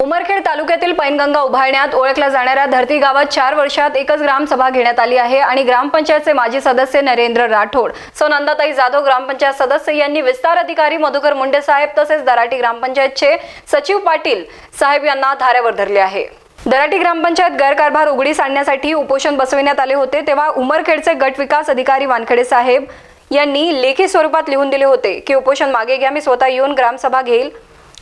उमरखेड तालुक्यातील पैनगंगा उभारण्यात ओळखल्या जाणाऱ्या धरती गावात चार वर्षात एकच ग्रामसभा घेण्यात आली आहे आणि ग्रामपंचायतचे माजी सदस्य नरेंद्र राठोड सो नंदाताई जाधव ग्रामपंचायत सदस्य यांनी विस्तार अधिकारी मधुकर मुंडे साहेब तसेच दराटी ग्रामपंचायतचे सचिव पाटील साहेब यांना धाऱ्यावर धरले आहे. दराटी ग्रामपंचायत गैरकारभार उघडीस आणण्यासाठी उपोषण बसविण्यात आले होते तेव्हा उमरखेडचे गट विकास अधिकारी वानखेडे साहेब यांनी लेखी स्वरूपात लिहून दिले होते की उपोषण मागे घ्या मी स्वतः येऊन ग्रामसभा घेईल.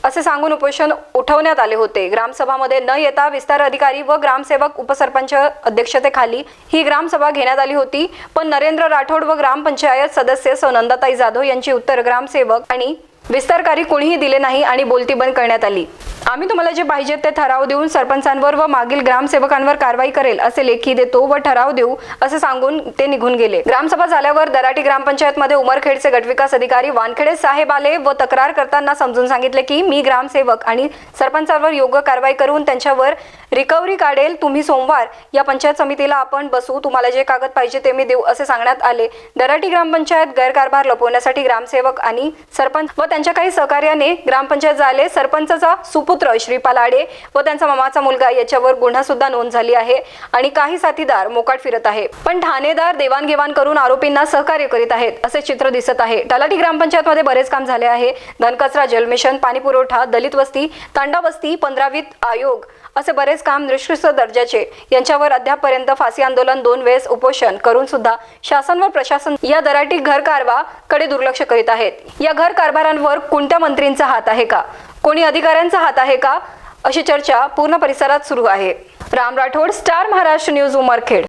असे सांगून उपोषण उठवण्यात आले होते. ग्रामसभामध्ये न येता विस्तार अधिकारी व ग्रामसेवक उपसरपंच अध्यक्षतेखाली ही ग्रामसभा घेण्यात आली होती. पण नरेंद्र राठोड व ग्रामपंचायत सदस्य सौनंदाताई जाधव यांची उत्तर ग्रामसेवक आणि विस्तारकारी कोणीही दिले नाही आणि बोलती बंद करण्यात आली. आम्ही तुम्हाला जे पाहिजे ते ठराव देऊन सरपंचांवर व मागील ग्रामसेवकांवर कारवाई करेल असे लेखी देतो व ठराव देऊ असे सांगून ते निघून गेले. ग्रामसभा झाल्यावर दराटी ग्रामपंचायत मध्ये उमरखेडचे गटविकास अधिकारी वानखेडे साहेब आले व तक्रार करताना समजून सांगितले की मी ग्रामसेवक आणि सरपंचांवर योग्य कारवाई करून त्यांच्यावर रिकव्हरी काढेल. तुम्ही सोमवार या पंचायत समितीला आपण बसू तुम्हाला जे कागद पाहिजे ते मी देऊ असे सांगण्यात आले. दराटी ग्रामपंचायत गैरकारभार लपवण्यासाठी ग्रामसेवक आणि सरपंच व त्यांच्या काही सहकार्याने ग्रामपंचायत झाले. सरपंचाचा सुपुत्र श्रीपाल आडे व त्यांचा मामाचा मुलगा याच्यावर गुन्हा सुद्धा नोंद झाली आहे आणि काही साथीदार मोकाट फिरत आहे. पण ठाणेदार देवाणघेवाण करून आरोपींना सहकार्य करीत आहेत असे चित्र दिसत आहे. तलाठी ग्रामपंचायत मध्ये बरेच काम झाले आहे. धनकचरा जलमिशन पाणी पुरवठा दलित वस्ती तांडा वस्ती पंधरावीत आयोग असे बरेच काम निष्कृष्ट दर्जाचे यांच्यावर अद्यापपर्यंत फाशी आंदोलन दोन वेळेस उपोषण करून सुद्धा शासन व प्रशासन या दराटी घर कारवा कडे दुर्लक्ष करीत आहेत. या घर कारभारांवर कोणत्या मंत्रींचा हात आहे का? कोणी अधिकाऱ्यांचा हात आहे का? अशी चर्चा पूर्ण परिसरात सुरू आहे. Ram Rathod star Maharashtra news Umarkhed.